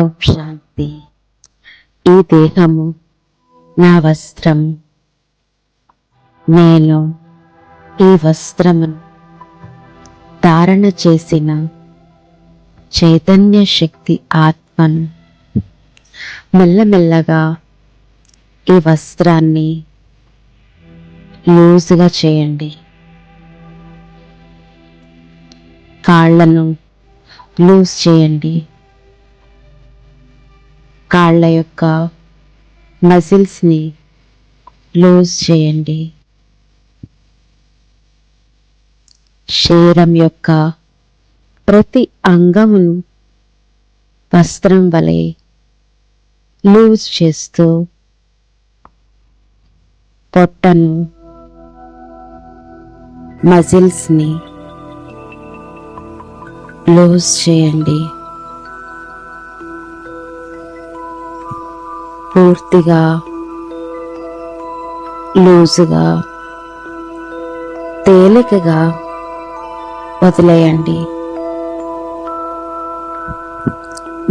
ఓం శాంతి ఈ దేహము నా వస్త్రం. నేను ఈ వస్త్రమును ధారణ చేసిన చైతన్య శక్తి ఆత్మను మెల్లమెల్లగా ఈ వస్త్రాన్ని లూజుగా చేయండి. కాళ్ళను లూజ్ చేయండి. కాళ్ళ యొక్క మసిల్స్ని లూజ్ చేయండి. శరీరం యొక్క ప్రతి అంగమును వస్త్రం వలె లూజ్ చేస్తూ పొట్టను మజిల్స్ని లూజ్ చేయండి. పూర్తిగా లూజుగా తేలికగా వదిలేయండి.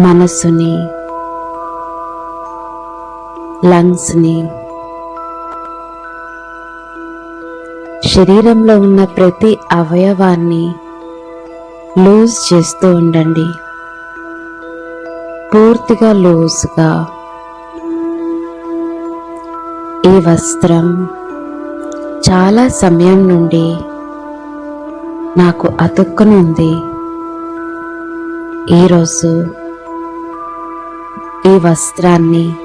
మనస్సుని లంగ్స్ని శరీరంలో ఉన్న ప్రతి అవయవాన్ని లూజ్ చేస్తూ ఉండండి. పూర్తిగా లూజ్గా ఈ వస్త్రం చాలా సమయం నుండి నాకు అతుక్కునుంది. ఈరోజు ఈ వస్త్రాన్ని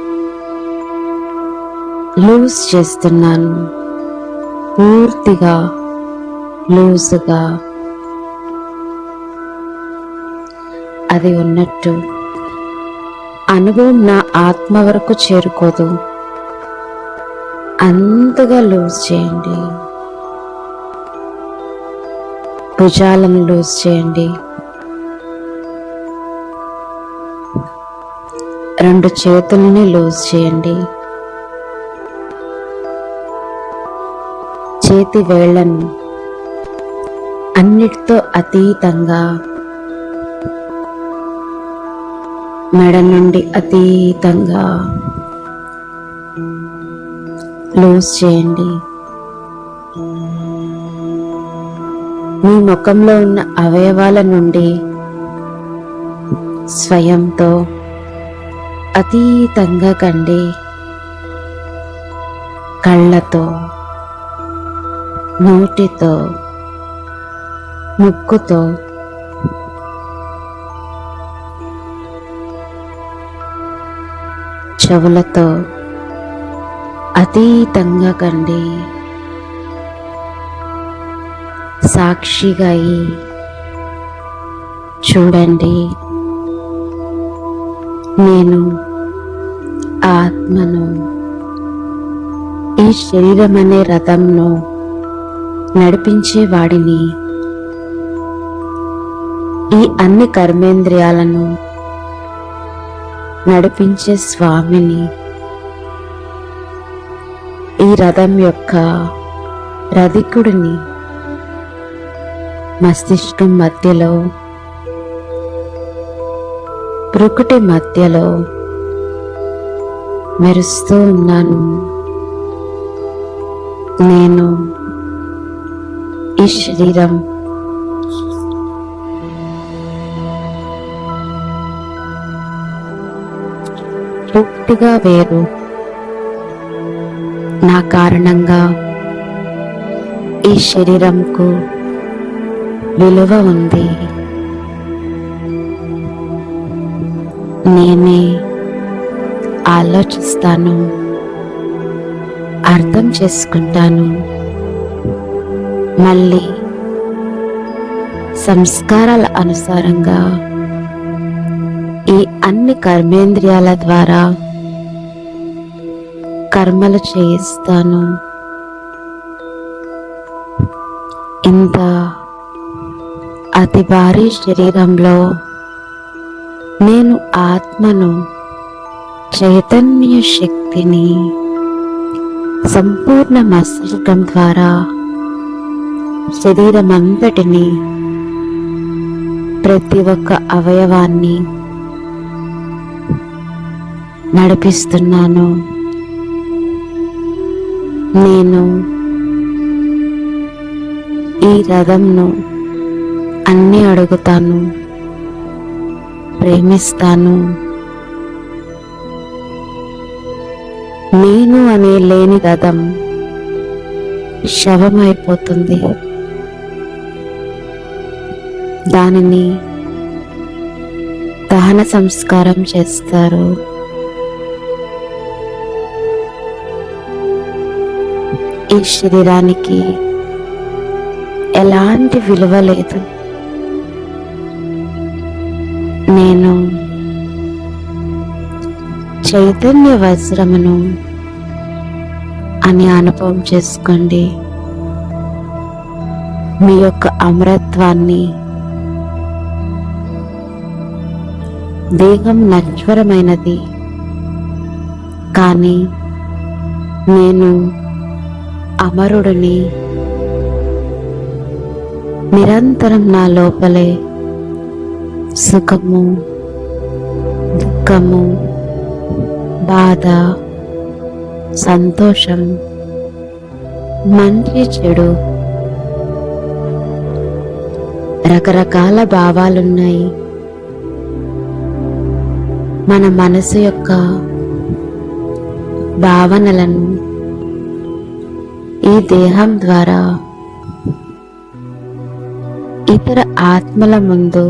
లూజ్ చేస్తున్నాను. పూర్తిగా లూజుగా. అది ఉన్నట్టు అనుభవం నా ఆత్మ వరకు చేరుకోదు. అంతగా లూజ్ చేయండి. భుజాలను లూజ్ చేయండి. రెండు చేతులని లూజ్ చేయండి. చేతి వేళ్ళను అన్నిటితో అతీతంగా మెడ నుండి అతీతంగా లూజ్ చేయండి. మీ ముఖంలో ఉన్న అవయవాల నుండి స్వయంతో అతీతంగా కండి. కళ్ళతో నోటితో ముక్కుతో. చెవులతో. అతీతంగా కండి. సాక్షిగా అయి చూడండి. నేను ఆత్మను ఈ శరీరం అనే రథంను నడిపించేవాడిని. ఈ అన్ని కర్మేంద్రియాలను నడిపించే స్వామిని ఈ రథం యొక్క రధికుడిని మస్తిష్కం మధ్యలో ప్రొకటి మధ్యలో మెరుస్తూ ఉన్నాను. నేను ఈ శరీరం పూర్తిగా వేరు నా కారణంగా ఈ శరీరంకు విలువ ఉంది. నేనే ఆలోచిస్తాను అర్థం చేసుకుంటాను. మళ్ళీ సంస్కారాల అనుసారంగా ఈ అన్ని కర్మేంద్రియాల ద్వారా కర్మలు చేయిస్తాను. ఇంత అతి భారీ శరీరంలో నేను ఆత్మను చైతన్య శక్తిని సంపూర్ణ మస్తిష్కం ద్వారా శరీరం అంతటిని ప్రతి ఒక్క అవయవాన్ని నడిపిస్తున్నాను. నేను ఈ రథంను అన్ని అడుగుతాను ప్రేమిస్తాను. నేను అనే లేని రథం శవమైపోతుంది. దానిని దహన సంస్కారం చేస్తారు. ఈ శరీరానికి ఎలాంటి విలువ లేదు. నేను చైతన్య వజ్రమును అని అనుభవం చేసుకోండి. మీ యొక్క అమరత్వాన్ని దేహం నశ్వరమైనది. కానీ నేను అమరుడిని నిరంతరం నా లోపలే సుఖము దుఃఖము బాధ సంతోషం మంచి చెడు రకరకాల భావాలున్నాయి. మన మనసు యొక్క భావనలను ఈ దేహం ద్వారా. ఇతర ఆత్మల ముందు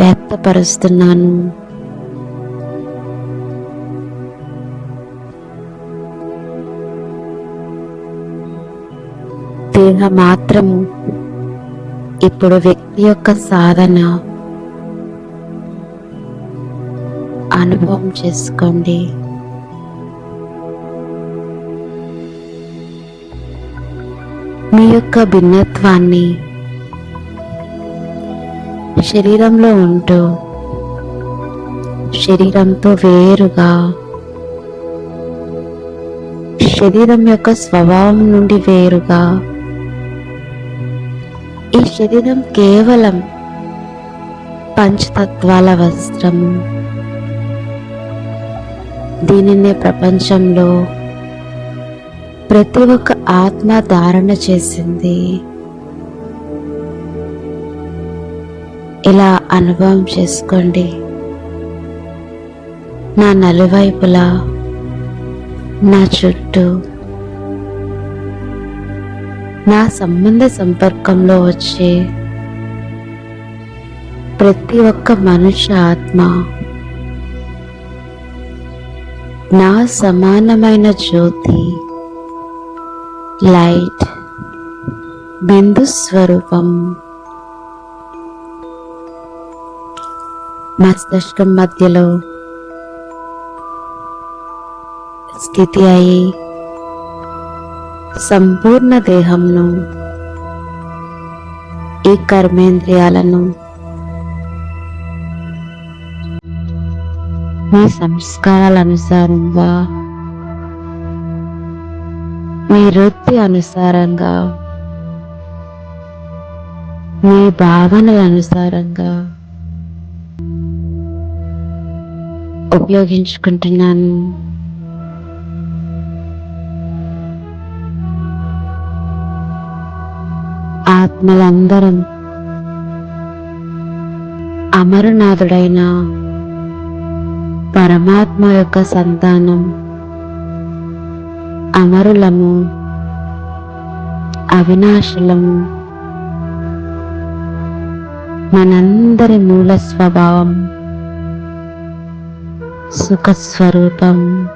వ్యక్తపరుస్తున్నాను. దేహ మాత్రము ఇప్పుడు వ్యక్తి యొక్క సాధన అనుభవం చేసుకోండి. మీ యొక్క భిన్నత్వాన్ని శరీరంలో ఉంటూ శరీరంతో వేరుగా శరీరం యొక్క స్వభావం నుండి వేరుగా ఈ శరీరం కేవలం పంచతత్వాల వస్త్రము. దీనినే ప్రపంచంలో ప్రతి ఒక్క ఆత్మ ధారణ చేసింది. ఇలా అనుభవం చేసుకోండి. నా నలువైపులా నా చుట్టూ నా సంబంధ సంపర్కంలో వచ్చే ప్రతి ఒక్క మనుష్య ఆత్మ నా సమానమైన జ్యోతి లైట్ బిందు స్వరూపం. మస్తిష్కం మధ్యలో స్థితి అయి సంపూర్ణ దేహంను ఈ కర్మేంద్రియాలను మీ సంస్కారాల అనుసారంగా మీ వృత్తి అనుసారంగా మీ భావనల అనుసారంగా ఉపయోగించుకుంటున్నాను. ఆత్మలందరం అమరనాథుడైన పరమాత్మ యొక్క సంతానం అమరులము అవినాశులము. మనందరి మూల స్వభావం సుఖస్వరూపం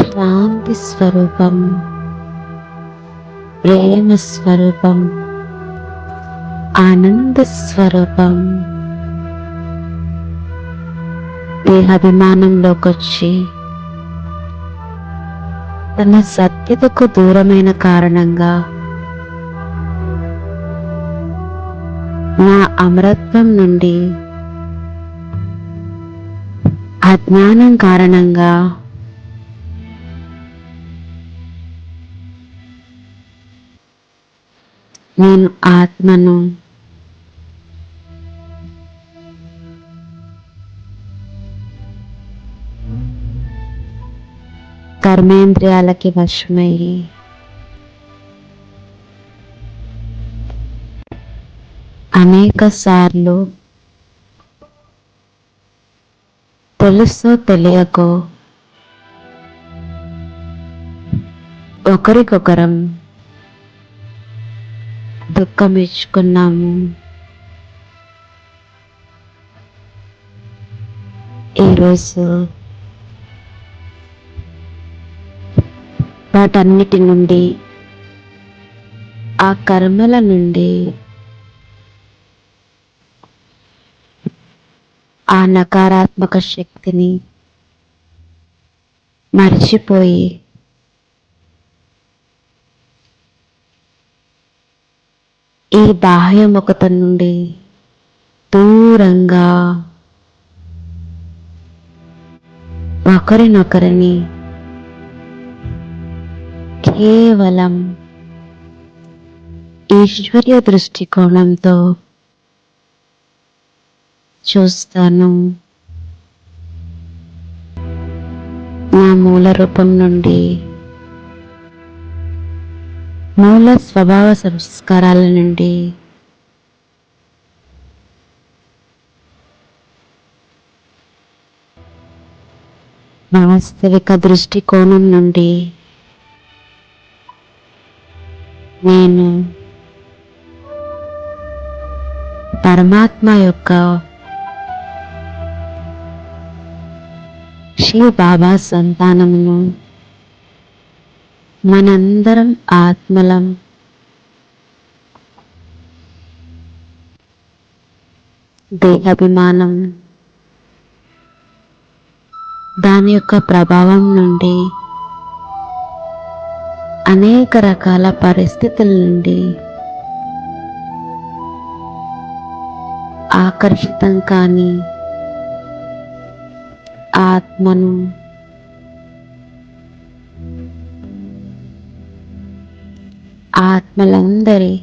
శాంతి స్వరూపం ప్రేమ స్వరూపం ఆనంద స్వరూపం దేహాభిమానంలోకి వచ్చి తన సత్యతకు దూరమైన కారణంగా నా అమరత్వం నుండి అజ్ఞానం కారణంగా నేను ఆత్మను కర్మేంద్రియాలకి వశమయ్యి అనేక సార్లు తెలుసో తెలియకో ఒకరికొకరం దుఃఖం ఇచ్చుకున్నాము ఈరోజు వాటన్నిటి నుండి ఆ కర్మల నుండి ఆ నకారాత్మక శక్తిని మర్చిపోయి ఈ బాహ్యముఖత నుండి దూరంగా ఒకరినొకరిని కేవలం ఈశ్వర్య దృష్టికోణంతో చూస్తాను. నా మూల రూపం నుండి మూల స్వభావ సంస్కారాల నుండి వాస్తవిక దృష్టికోణం నుండి నేను పరమాత్మ యొక్క శివ బాబా సంతానమును మనందరం ఆత్మలం. దేహాభిమానం. దాని యొక్క ప్రభావం నుండి అనేక రకాల పరిస్థితుల నుండి ఆకర్షితం కాని ఆత్మను ఆత్మలందరి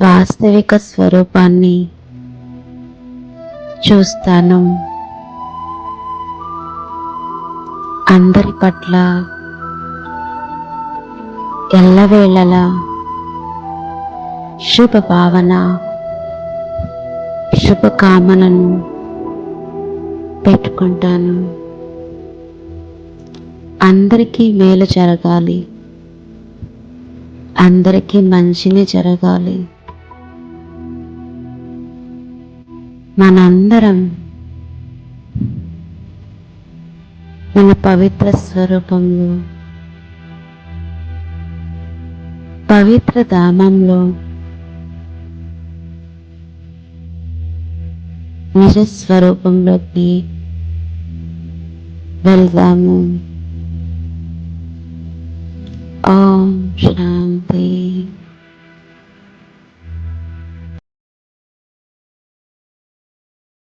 వాస్తవిక స్వరూపాన్ని చూస్తాను. అందరి పట్ల ఎల్లవేళలా శుభ భావన శుభకామనను పెట్టుకుంటాను. అందరికీ మేలు జరగాలి. అందరికీ మంచిని జరగాలి. మనందరం మన పవిత్ర స్వరూపంలో పవిత్ర ధామంలో నిజ స్వరూపంలోకి వెళ్దాము ఓం శాంతి